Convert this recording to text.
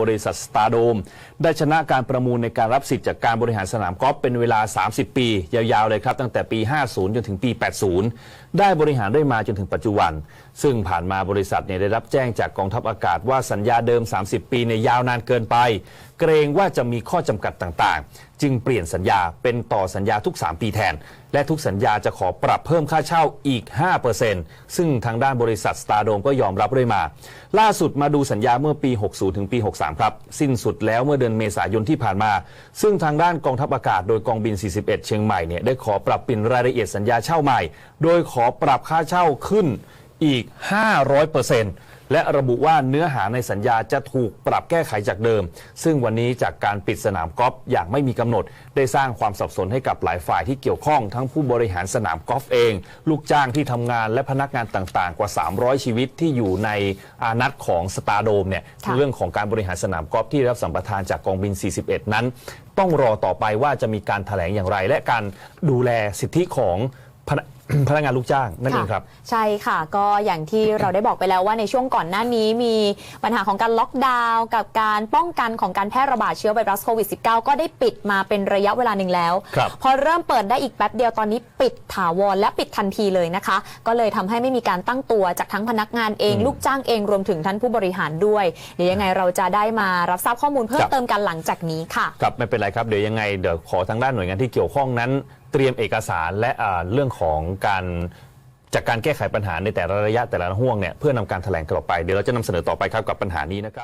บริษัทสตาร์โดมได้ชนะการประมูลในการรับสิทธิ์จากการบริหารสนามกอล์ฟเป็นเวลา 30 ปี ยาวๆ เลยครับ ตั้งแต่ปี 50 จนถึงปี 80 ได้บริหารได้มาจนถึงปัจจุบัน ซึ่งผ่านมาบริษัทเนี่ยได้รับแจ้งจากกองทัพอากาศว่าสัญญาเดิม 30 ปีเนี่ยยาวนานเกินไป เกรงว่าจะมีข้อจำกัดต่างๆ จึงเปลี่ยนสัญญาเป็นต่อสัญญาทุก 3 ปีแทน และทุกสัญญาจะขอปรับเพิ่มค่าเช่าอีก 5%ซึ่งทางด้านบริษัทสตาร์โดมก็ยอมรับด้วยมา ล่าสุดมาดูสัญญาเมื่อปี 60 ถึงปี 63 ครับ สิ้นสุดแล้วเมื่อเดือนเมษายนที่ผ่านมา ซึ่งทางด้านกองทัพอากาศโดยกองบิน 41 เชียงใหม่เนี่ยได้ขอปรับเปลี่ยนรายละเอียดสัญญาเช่าใหม่ โดยขอปรับค่าเช่าขึ้นอีก 500% และระบุว่าเนื้อหาในสัญญาจะถูกปรับแก้ไขจากเดิม ซึ่งวันนี้จากการปิดสนามกอล์ฟอย่างไม่มีกำหนด ได้สร้างความสับสนให้กับหลายฝ่ายที่เกี่ยวข้องทั้งผู้บริหารสนามกอล์ฟเอง ลูกจ้างที่ทำงานและพนักงานต่างๆ กว่า 300 ชีวิตที่อยู่ในอานัตของสตาร์โดมเนี่ยค่ะเรื่องของการบริหารสนามกอล์ฟที่ได้รับสัมปทานจากกองบิน 41 นั้น ต้องรอต่อไปว่าจะมีการแถลงอย่างไร และการดูแลสิทธิของ พนักพนักงานลูกจ้างนั่นเองครับ ใช่ค่ะก็อย่างที่เราได้บอกไปแล้วว่าในช่วงก่อนหน้านี้มีปัญหาของการล็อกดาวน์กับการป้องกันของการแพร่ระบาดเชื้อไวรัสโควิด -19 ก็ได้ปิดมาเป็นระยะเวลาหนึ่งแล้วครับพอเริ่มเปิดได้อีกแป๊บเดียวตอนนี้ ปิดถาวรและปิดทันทีเลยนะคะ ก็เลยทำให้ไม่มีการตั้งตัวจากทั้งพนักงานเองลูกจ้างเองรวมถึงท่านผู้บริหารด้วย เดี๋ยวยังไงเราจะได้มารับทราบข้อมูลเพิ่คมรับเติมกันหลังจากนี้ค่ะครับไม่เป็นไรครับเดี๋ยวยังไงเดี๋ยวขอทางด้านหน่วยงานที่เกี่ยวข้องนั้น เตรียมเอกสารและอ่าเรื่องของการจากการแก้ไขปัญหาในแต่ละระยะแต่ละห่วงเนี่ยเพื่อนำการแถลงต่อไปเดี๋ยวเราจะนำเสนอต่อไปครับกับปัญหานี้นะครับ